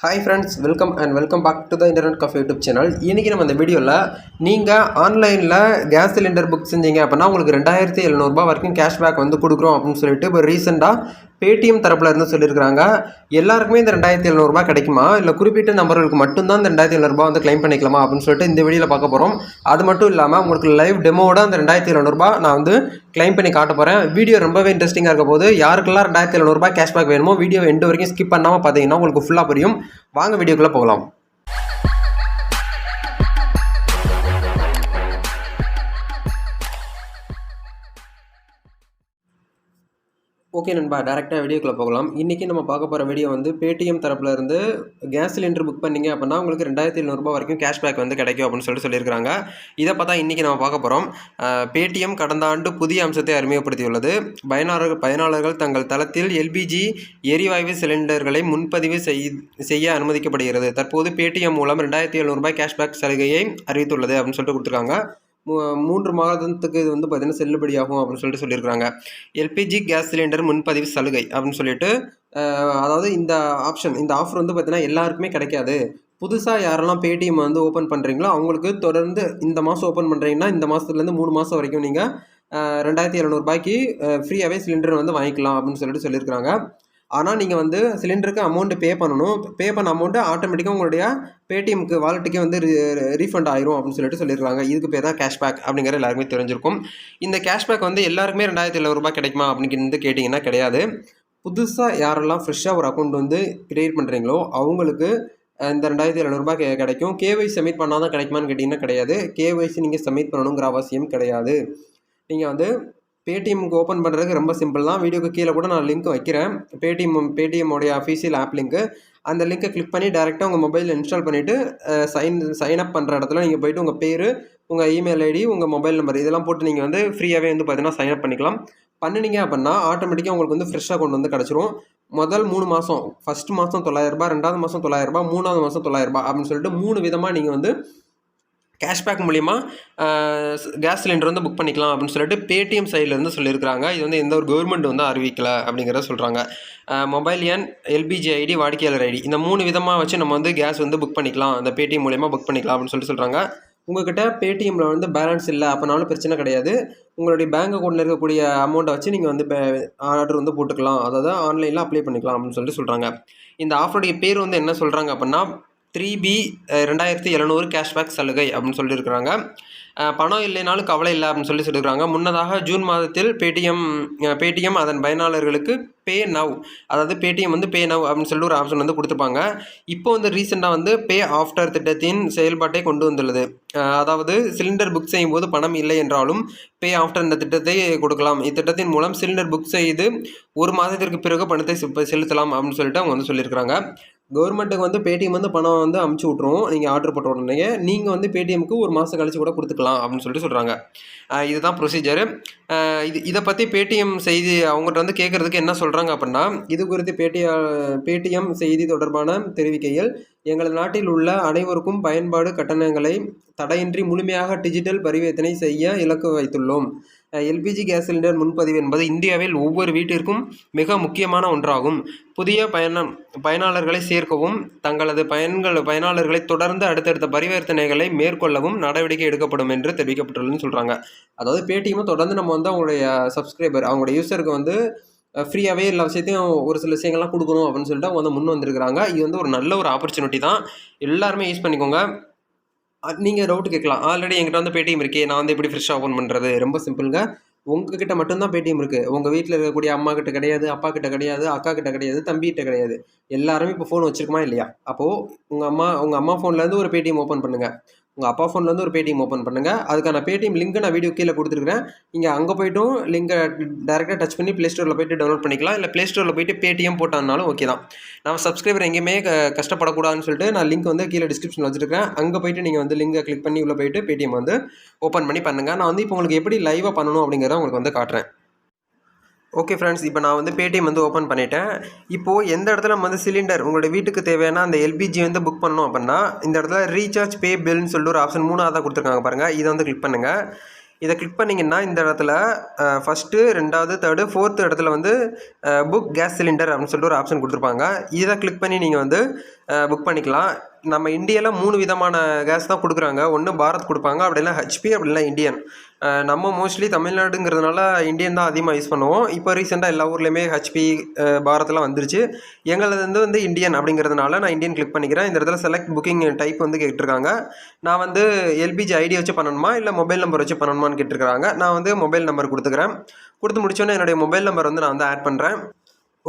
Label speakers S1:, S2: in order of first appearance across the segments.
S1: Hi friends welcome and welcome back to the internet coffee YouTube channel இன்றைக்கி நம்ம இந்த வீடியோவில் நீங்கள் ஆன்லைனில் கேஸ் சிலிண்டர் புக் செஞ்சீங்க அப்படின்னா உங்களுக்கு ரெண்டாயிரத்தி எழுநூறுபா வரைக்கும் கேஷ்பேக் வந்து கொடுக்குறோம் அப்படின்னு சொல்லிட்டு இப்போ ரீசெண்டாக பேடிஎம் தரப்பில் இருந்து சொல்லியிருக்கிறாங்க எல்லாருக்குமே இந்த ரெண்டாயிரத்தி எழுநூறுபா கிடைக்குமா? இல்லை குறிப்பிட்ட நபர்களுக்கு மட்டும்தான் இந்த ரெண்டாயிரத்தி எழுநூறுபா வந்து க்ளைம் பண்ணிக்கலாமா? அப்படின்னு சொல்லிட்டு இந்த வீடியோவில் பார்க்க போகிறோம் அது மட்டும் இல்லாமல் உங்களுக்கு லைவ் டெமோவோட அந்த ரெண்டாயிரத்தி எழுநூறுபா நான் வந்து க்ளைம் பண்ணி காட்ட போகிறேன் வீடியோ ரொம்பவே இன்ட்ரெஸ்டிங்காக இருக்க போது யாருக்கெல்லாம் ரெண்டாயிரத்தி எழுநூறுபா கேஷ்பேக் வேணுமோ வீடியோ எண்டு வரைக்கும் ஸ்கிப் பண்ணாமல் பார்த்தீங்கன்னா உங்களுக்கு ஃபுல்லாக புரியும். வாங்க வீடியோக்குள்ளே போகலாம். ஓகே நண்பா டேரெக்டாக வீடியோக்குள்ளே போகலாம். இன்றைக்கி நம்ம பார்க்க போகிற வீடியோ வந்து பேடிஎம் தரப்புல இருந்து கேஸ் சிலிண்டர் புக் பண்ணீங்க அப்படின்னா உங்களுக்கு ரெண்டாயிரத்தி எழுநூறுபா வரைக்கும் கேஷ்பேக் வந்து கிடைக்கும் அப்படின்னு சொல்லிட்டு சொல்லியிருக்காங்க இதை பார்த்தா இன்றைக்கி நம்ம பார்க்க போகிறோம் பேடிஎம் கடந்த ஆண்டு புதிய அம்சத்தை அறிமுகப்படுத்தியுள்ளது. பயனாளர்கள் பயனாளர்கள் தங்கள் தளத்தில் எல்பிஜி எரிவாயு சிலிண்டர்களை முன்பதிவு செய் செய்ய அனுமதிக்கப்படுகிறது. தற்போது பேடிஎம் மூலம் ரெண்டாயிரத்தி எழுநூறுபாய் கேஷ்பேக் சலுகையை அறிவித்துள்ளது அப்படின்னு சொல்லிட்டு கொடுத்துருக்காங்க. மூன்று மாதத்துக்கு இது வந்து பார்த்தீங்கன்னா செல்லுபடியாகும் அப்படின்னு சொல்லிட்டு சொல்லியிருக்காங்க எல்பிஜி கேஸ் சிலிண்டர் முன்பதிவு சலுகை அப்படின்னு சொல்லிட்டு அதாவது இந்த ஆப்ஷன் இந்த ஆஃபர் வந்து பார்த்திங்கன்னா எல்லாருக்குமே கிடைக்காது. புதுசாக யாரெல்லாம் பேடிஎம் வந்து ஓப்பன் பண்ணுறீங்களோ அவங்களுக்கு தொடர்ந்து இந்த மாதம் ஓப்பன் பண்ணுறீங்கன்னா இந்த மாதத்துலேருந்து மூணு மாதம் வரைக்கும் நீங்கள் ரெண்டாயிரத்தி எழுநூறுபாய்க்கு ஃப்ரீயாகவே சிலிண்டர் வந்து வாங்கிக்கலாம் அப்படின்னு சொல்லிட்டு சொல்லியிருக்கிறாங்க. ஆனால் நீங்கள் வந்து சிலிண்டருக்கு அமௌண்ட்டு பே பண்ணணும். பே பண்ண அமௌண்ட்டு ஆட்டோமேட்டிக்காக உங்களுடைய பேடிஎம்க்கு வாலெட்டுக்கே வந்து ரீஃபண்ட் ஆயிரும் அப்படின்னு சொல்லிட்டு சொல்லியிருக்காங்க இதுக்கு பேர் தான் கேஷ்பேக் அப்படிங்கிற எல்லாருக்குமே தெரிஞ்சிருக்கும். இந்த கேஷ்பேக் வந்து எல்லாருக்குமே ரெண்டாயிரத்தி எழுநூறுபா கிடைக்குமா அப்படின்னு வந்து கேட்டிங்கன்னா கிடையாது. புதுசாக யாரெல்லாம் ஃப்ரெஷ்ஷாக ஒரு அக்கௌண்ட் வந்து க்ரியேட் பண்ணுறீங்களோ அவங்களுக்கு இந்த ரெண்டாயிரத்தி எழுநூறுபா கே கிடைக்கும். கேவைசி சப்மிட் பண்ணால் தான் கிடைக்குமான்னு கேட்டிங்கன்னா கிடையாது. கேஒய்சி நீங்கள் சப்மிட் பண்ணணுங்கிற அவசியம் கிடையாது. நீங்கள் வந்து பேடிஎம்க்கு ஓப்பன் பண்ணுறதுக்கு ரொம்ப சிம்பிள் தான். வீடியோக்கு கீழே கூட நான் லிங்க் வைக்கிறேன். பேடிஎம் பேடிஎம்மோடைய அஃபீஷியல் ஆப் லிங்க்கு அந்த லிங்கை கிளிக் பண்ணி டேரெக்டாக உங்கள் மொபைலில் இன்ஸ்டால் பண்ணிவிட்டு சைன் சைன் அப் பண்ணுற இடத்துல நீங்கள் போய்ட்டு உங்கள் பேர் உங்கள் இமெயில் ஐடி உங்கள் மொபைல் நம்பர் இதெல்லாம் போட்டு நீங்கள் வந்து ஃப்ரீயாகவே வந்து பார்த்தீங்கன்னா சைன் அப் பண்ணிக்கலாம். பண்ணினீங்க அப்படின்னா ஆட்டோமேட்டிக்காக உங்களுக்கு வந்து ஃப்ரெஷ்ஷாக கொண்டு வந்து கிடச்சிரும். முதல் மூணு மாதம் ஃபஸ்ட் மாதம் தொள்ளாயிரரூபா ரெண்டாவது மாதம் தொள்ளாயிரரூபா மூணாவது மாதம் தொள்ளாயிரரூபா அப்படின்னு சொல்லிட்டு மூணு விதமாக நீங்கள் வந்து கேஷ்பேக் மூலிமா கேஸ் சிலிண்டர் வந்து புக் பண்ணிக்கலாம் அப்படின்னு சொல்லிட்டு பேடிஎம் சைட்லேருந்து சொல்லியிருக்கிறாங்க. இது வந்து எந்த ஒரு கவர்மெண்ட் வந்து அறிவிக்கலை அப்படிங்கிறத சொல்கிறாங்க மொபைல் எண் எல்பிஜி ஐடி வாடிக்கையாளர் ஐடி இந்த மூணு விதமாக வச்சு நம்ம வந்து கேஸ் வந்து புக் பண்ணிக்கலாம். அந்த பேடிஎம் மூலிமா புக் பண்ணிக்கலாம் அப்படின்னு சொல்லிட்டு சொல்கிறாங்க உங்ககிட்ட பேடிஎம்மில் வந்து பேலன்ஸ் இல்லை அப்போனாலும் பிரச்சனை கிடையாது. உங்களுடைய பேங்க் அக்கௌண்ட்டில் இருக்கக்கூடிய அமௌண்ட்டை வச்சு நீங்கள் வந்து ஆர்டர் வந்து போட்டுக்கலாம். அதாவது ஆன்லைனில் அப்ளை பண்ணிக்கலாம் அப்படின்னு சொல்லிட்டு சொல்கிறாங்க இந்த ஆஃபருடைய பேர் வந்து என்ன சொல்கிறாங்க அப்படின்னா த்ரீ பி ரெண்டாயிரத்தி எழுநூறு கேஷ்பேக் சலுகை அப்படின்னு சொல்லியிருக்கிறாங்க. பணம் இல்லைனாலும் கவலை இல்லை அப்படின்னு சொல்லி சொல்லியிருக்காங்க முன்னதாக ஜூன் மாதத்தில் பேடிஎம் பேடிஎம் அதன் பயனாளர்களுக்கு பே நவ் அதாவது பேடிஎம் வந்து பே நவ் அப்படின்னு சொல்லிட்டு ஒரு ஆப்ஷன் வந்து கொடுத்துருப்பாங்க. இப்போ வந்து ரீசெண்டாக வந்து பே ஆஃப்டர் திட்டத்தின் செயல்பாட்டை கொண்டு வந்துள்ளது. அதாவது சிலிண்டர் புக் செய்யும் போது பணம் இல்லை என்றாலும் பே ஆஃப்டர் இந்த திட்டத்தை கொடுக்கலாம். இத்திட்டத்தின் மூலம் சிலிண்டர் புக் செய்து ஒரு மாதத்திற்கு பிறகு பணத்தை செ- செலுத்தலாம் அப்படின்னு சொல்லிட்டு அவங்க வந்து சொல்லியிருக்கிறாங்க. கவர்மெண்ட்டுக்கு வந்து பேடிஎம் வந்து பணம் வந்து அமுச்சு விட்ருவோம் நீங்கள் ஆர்டர் போட்ட உடனே நீங்கள் வந்து பேடிஎம்க்கு ஒரு மாதம் கழிச்சு கூட கொடுத்துக்கலாம் அப்படின்னு சொல்லிட்டு சொல்கிறாங்க இதுதான் ப்ரொசீஜரு இது இதை பற்றி பேடிஎம் செய்தி அவங்ககிட்ட வந்து கேட்குறதுக்கு என்ன சொல்கிறாங்க அப்படின்னா இது குறித்து பேட்டியா பேடிஎம் செய்தி தொடர்பான தெரிவிக்கையில் எங்களது நாட்டில் உள்ள அனைவருக்கும் பயன்பாடு கட்டணங்களை தடையின்றி முழுமையாக டிஜிட்டல் பரிவர்த்தனை செய்ய இலக்கு வைத்துள்ளோம். எல்பிஜி கேஸ் சிலிண்டர் முன்பதிவு என்பது இந்தியாவில் ஒவ்வொரு வீட்டிற்கும் மிக முக்கியமான ஒன்றாகும். புதிய பயண பயனாளர்களை சேர்க்கவும் தங்களது பயன்கள் பயனாளர்களை தொடர்ந்து அடுத்தடுத்த பரிவர்த்தனைகளை மேற்கொள்ளவும் நடவடிக்கை எடுக்கப்படும் என்று தெரிவிக்கப்பட்டுள்ளதுன்னு சொல்கிறாங்க அதாவது பேடிஎம் தொடர்ந்து நம்ம வந்து அவங்களுடைய சப்ஸ்கிரைபர் அவங்களுடைய யூசருக்கு வந்து ஃப்ரீயாகவே எல்லா விஷயத்தையும் ஒரு சில விஷயங்கள்லாம் கொடுக்கணும் அப்படின்னு சொல்லிட்டு அவங்க வந்து முன் வந்திருக்கிறாங்க. இது வந்து ஒரு நல்ல ஒரு ஆப்பர்ச்சுனிட்டி தான். எல்லாருமே யூஸ் பண்ணிக்கோங்க. நீங்கள் டவுட் கேட்கலாம். ஆல்ரெடி என்கிட்ட வந்து பேடிஎம் இருக்கே. நான் வந்து எப்படி ஃப்ரெஷ்ஷாக ஓப்பன் பண்ணுறது ரொம்ப சிம்பிளுங்க உங்ககிட்ட மட்டும்தான் பேடிஎம் இருக்குது உங்கள் வீட்டில் இருக்கக்கூடிய அம்மா கிட்ட கிடையாது அப்பா கிட்ட கிடையாது அக்கா கிட்ட கிடையாது தம்பி கிட்ட கிடையாது. எல்லாருமே இப்போ ஃபோன் வச்சிருக்குமா இல்லையா? அப்போது உங்கள் அம்மா உங்கள் அம்மா ஃபோன்லேருந்து ஒரு பேடிஎம் ஓப்பன் பண்ணுங்கள் உங்கள் அப்பா ஃபோன்லேருந்து ஒரு பேடிஎம் ஓப்பன் பண்ணுங்கள் அதுக்கான பேடிஎம் லிங்க் நான் வீடியோ கீழே கொடுத்துருக்குறேன். நீங்கள் அங்கே போய்ட்டும் லிங்கை டேரெக்டாக டச் பண்ணி ப்ளே ஸ்டோரில் போயிட்டு டவுன்லோட் பண்ணிக்கலாம். இல்லை ப்ளே ஸ்டோரில் போயிட்டு பேடிஎம் போட்டானாலும் ஓகே தான். நம்ம சப்ஸ்கிரைபர் எங்கேயுமே கஷ்டப்படக்கூடாதுன்னு சொல்லிட்டு நான் லிங்க் வந்து கீழே டிஸ்கிரிப்ஷன் வச்சுருக்கேன் அங்கே போயிட்டு நீங்கள் வந்து லிங்கை கிளிக் பண்ணி உள்ளே போயிட்டு பேடிஎம் வந்து ஓப்பன் பண்ணி பண்ணுங்கள் நான் வந்து இப்போ உங்களுக்கு எப்படி லைவாக பண்ணணும் அப்படிங்கிறத உங்களுக்கு வந்து காட்டுறேன். ஓகே ஃப்ரெண்ட்ஸ் இப்போ நான் வந்து பேடிஎம் வந்து ஓப்பன் பண்ணிட்டேன். இப்போது எந்த இடத்துல நம்ம வந்து சிலிண்டர் உங்களுடைய வீட்டுக்கு தேவையான அந்த எல்பிஜி வந்து புக் பண்ணோம் அப்படின்னா இந்த இடத்துல ரீசார்ஜ் பே பில்னு சொல்லிட்டு ஒரு ஆப்ஷன் மூணாவதாக கொடுத்துருக்காங்க பாருங்கள் இதை வந்து கிளிக் பண்ணுங்கள் இதை கிளிக் பண்ணிங்கன்னா இந்த இடத்துல ஃபஸ்ட்டு ரெண்டாவது தேர்டு ஃபோர்த்து இடத்துல வந்து புக் கேஸ் சிலிண்டர் அப்படின்னு சொல்லிட்டு ஒரு ஆப்ஷன் கொடுத்துருப்பாங்க. இதை கிளிக் பண்ணி நீங்கள் வந்து புக் பண்ணிக்கலாம். நம்ம இந்தியாவில் மூணு விதமான கேஸ் தான் கொடுக்குறாங்க. ஒன்று பாரத் கொடுப்பாங்க அப்படி ஹெச்பி அப்படி இல்லை இந்தியன் நம்ம மோஸ்ட்லி தமிழ்நாடுங்கிறதுனால இந்தியன் தான் அதிகமாக யூஸ் பண்ணுவோம். இப்போ ரீசெண்டாக எல்லா ஊர்லேயுமே ஹெச்பி பாரத்லாம் வந்துருச்சு. எங்களது வந்து வந்து இந்தியன் அப்படிங்கிறதுனால நான் இந்தியன் கிளிக் பண்ணிக்கிறேன். இந்த இடத்துல செலக்ட் புக்கிங் டைப் வந்து கேட்டிருக்காங்க. நான் வந்து எல்பிஜி ஐடி வச்சு பண்ணணுமா இல்லை மொபைல் நம்பர் வச்சு பண்ணணுமான்னு கேட்டிருக்காங்க நான் வந்து மொபைல் நம்பர் கொடுத்துக்கிறேன். கொடுத்து முடிச்சோன்னே என்னுடைய மொபைல் நம்பர் வந்து நான் வந்து ஆட் பண்ணுறேன்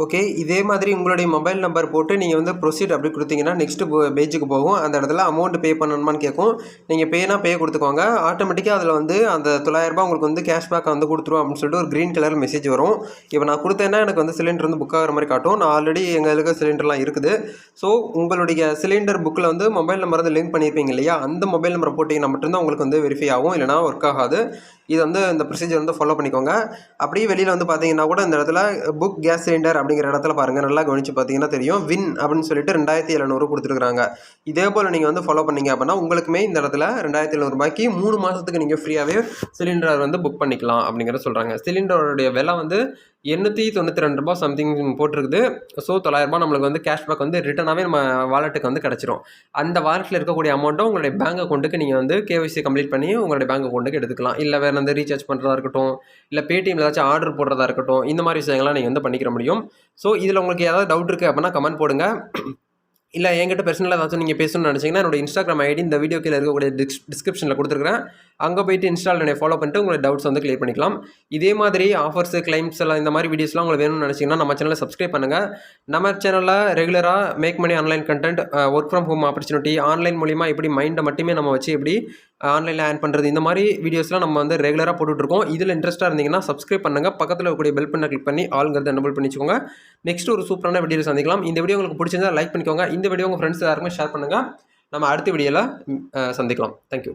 S1: ஓகே இதே மாதிரி உங்களுடைய மொபைல் நம்பர் போட்டு நீங்கள் வந்து ப்ரொசீட் அப்படி கொடுத்தீங்கன்னா நெக்ஸ்ட்டு பேஜுக்கு போகும். அந்த இடத்துல அமௌண்ட் பே பண்ணணுமான்னு கேட்கும். நீங்கள் பேனா பே கொடுத்துக்கோங்க. ஆட்டோமேட்டிக்காக அதில் வந்து அந்த தொள்ளாயிரரூபா உங்களுக்கு வந்து கேஷ்பேக் வந்து கொடுத்துருவோம் அப்படின்னு சொல்லிட்டு ஒரு க்ரீன் கலர் மெசேஜ் வரும். இப்போ நான் கொடுத்தேன்னா எனக்கு வந்து சிலிண்டர் வந்து புக் ஆகிற மாதிரி காட்டும். நான் ஆல்ரெடி எங்களுக்கு சிலிண்டர்லாம் இருக்குது. ஸோ உங்களுடைய சிலிண்டர் புக்கில் வந்து மொபைல் நம்பர் வந்து லிங்க் பண்ணியிருப்பீங்க இல்லையா? அந்த மொபைல் நம்பரை போட்டிங்கன்னா மட்டும்தான் உங்களுக்கு வந்து வெரிஃபை ஆகும். இல்லைனா ஒர்க் ஆகாது. இது வந்து இந்த ப்ரொசீஜர் வந்து ஃபாலோ பண்ணிக்கோங்க. அப்படியே வெளியில் வந்து பார்த்தீங்கன்னா கூட இந்த இடத்துல புக் கேஸ் சிலிண்டர் அப்படிங்கிற இடத்துல பாருங்கள் நல்லா கவனித்து பார்த்தீங்கன்னா தெரியும். வின் அப்படின்னு சொல்லிட்டு ரெண்டாயிரத்தி எழுநூறு கொடுத்துருக்காங்க இதே போல் நீங்கள் வந்து ஃபாலோ பண்ணீங்க அப்படின்னா உங்களுக்குமே இந்த இடத்துல ரெண்டாயிரத்தி எழுநூறுபாய்க்கு மூணு மாதத்துக்கு நீங்கள் ஃப்ரீயாகவே சிலிண்டர் வந்து புக் பண்ணிக்கலாம் அப்படிங்கிறத சொல்கிறாங்க சிலிண்டருடைய விலை வந்து எண்ணூற்றி தொண்ணூற்றி ரெண்டு ரூபா சம்திங் போட்டிருக்குது. ஸோ தொள்ளாயிரரூபா நம்மளுக்கு வந்து கேஷ்பேக் வந்து ரிட்டனாகவே நம்ம வாலெட்டுக்கு வந்து கிடச்சிரும். அந்த வாலெட்டில் இருக்கக்கூடிய அமௌண்ட்டை உங்களுடைய பேங்க் அக்கௌண்ட்டுக்கு நீங்கள் வந்து கேஒய்சி கம்ப்ளீட் பண்ணி உங்களுடைய பேங்க் அக்கௌண்ட்டுக்கு எடுத்துக்கலாம். இல்லை வேறு எந்த ரீசார்ஜ் பண்ணுறதா இருக்கட்டும் இல்லை பேடிஎம்ல ஏதாச்சும் ஆர்டர் போடுறதா இருக்கட்டும் இந்த மாதிரி விஷயங்கள்லாம் நீங்கள் வந்து பண்ணிக்கிற முடியும். ஸோ இதில் உங்களுக்கு ஏதாவது டவுட் இருக்குது அப்படின்னா கமெண்ட் போடுங்க. இல்லை என்கிட்ட பர்சனலாக ஏதாச்சும் நீங்கள் பேசணும்னு நினச்சிங்கன்னா என்னோட இன்ஸ்டாகிராம் ஐடி இந்த வீடியோ கீழே இருக்கக்கூடிய டிஸ் டிஸ்கிரிப்ஷனில் கொடுத்துருக்கேன் அங்கே போயிட்டு இன்ஸ்டால் என்னை ஃபாலோ பண்ணிட்டு உங்களோட டவுட்ஸ் வந்து கிளியர் பண்ணிக்கலாம். இதே மாதிரி ஆஃபர்ஸ் கிளைம்ஸ் எல்லாம் இந்த மாதிரி வீடியோஸ்லாம் உங்களுக்கு வேணும்னு நினச்சிங்கன்னா நம்ம சேனலை சப்ஸ்கிரைப் பண்ணுங்கள் நம்ம சேனலில் ரெகுலராக make money online content work from home opportunity online மூலிமா எப்படி மைண்டை மட்டுமே நம்ம வச்சு எப்படி ஆன்லைனில் ஆன் பண்ணுறது இந்த மாதிரி வீடியோஸ்லாம் நம்ம வந்து ரெகுலராக போட்டுட்ருக்கோம். இதில் இன்ட்ரெஸ்ட்டாக இருந்தீங்கன்னா சப்ஸ்கிரைப் பண்ணுங்கள் பக்கத்தில் இருக்கக்கூடிய பெல் பண்ண கிளிக் பண்ணி ஆளுங்கிறத எனபிள் பண்ணி வச்சுக்கோங்க நெக்ஸ்ட் ஒரு சூப்பரான வீடியோ சந்திக்கலாம். இந்த வீடியோ உங்களுக்கு பிடிச்சிருந்தா லைக் பண்ணிக்கோங்க. இந்த வீடியோ உங்கள் ஃப்ரெண்ட்ஸ் யாருக்குமே ஷேர் பண்ணுங்கள் நம்ம அடுத்த வீடியோவில் சந்திக்கலாம். தேங்க்யூ